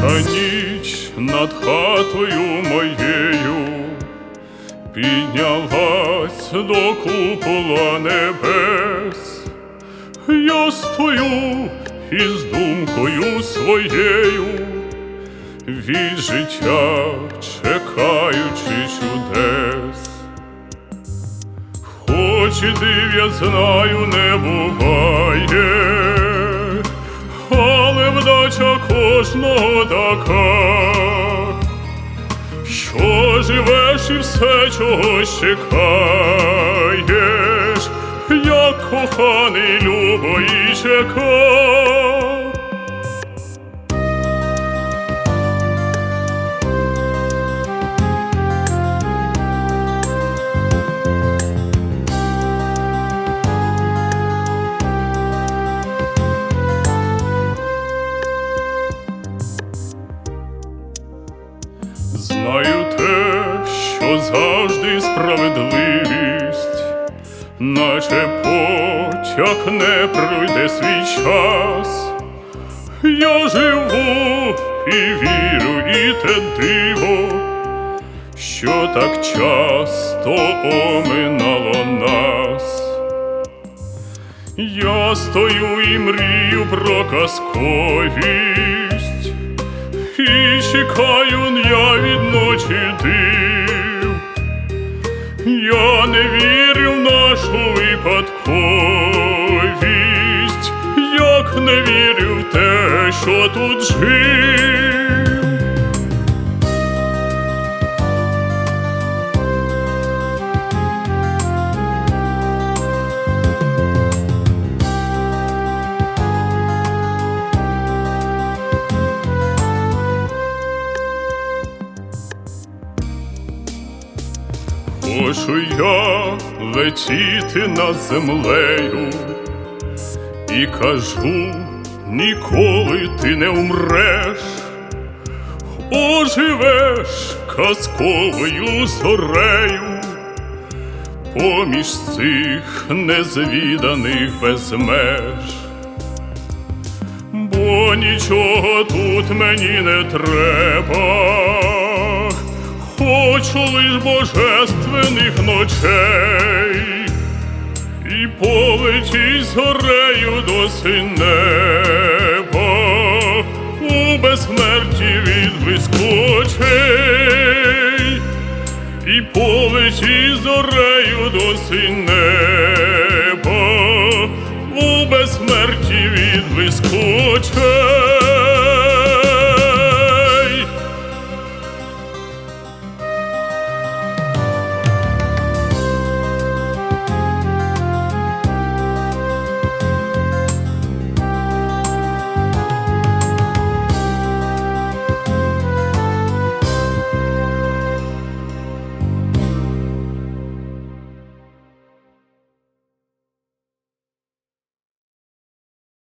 Тиха ніч над хатою моєю піднялась до купола небес. Я стою із думкою своєю, від життя чекаючи чудес. Хоч і див, я знаю, не буває, кожного така, що живеш і все чогось чекаєш, як коханий любої і Знаю те, що завжди справедливість, наче потяг не пройде свій час. Я живу і вірю, і те диво, що так часто оминало нас. Я стою і мрію про казковість, і чекаю я від. Я не вірю в нашу випадковість, як не вірю в те, що тут жив. Хочу я летіти над землею і кажу, ніколи ти не умреш, оживеш казковою зорею поміж цих незвіданих безмеж. Бо нічого тут мені не треба, хочу лиш божественних ночей, і полетіть зорею до синь у безсмерті від блискочей, і полетіть зорею до синь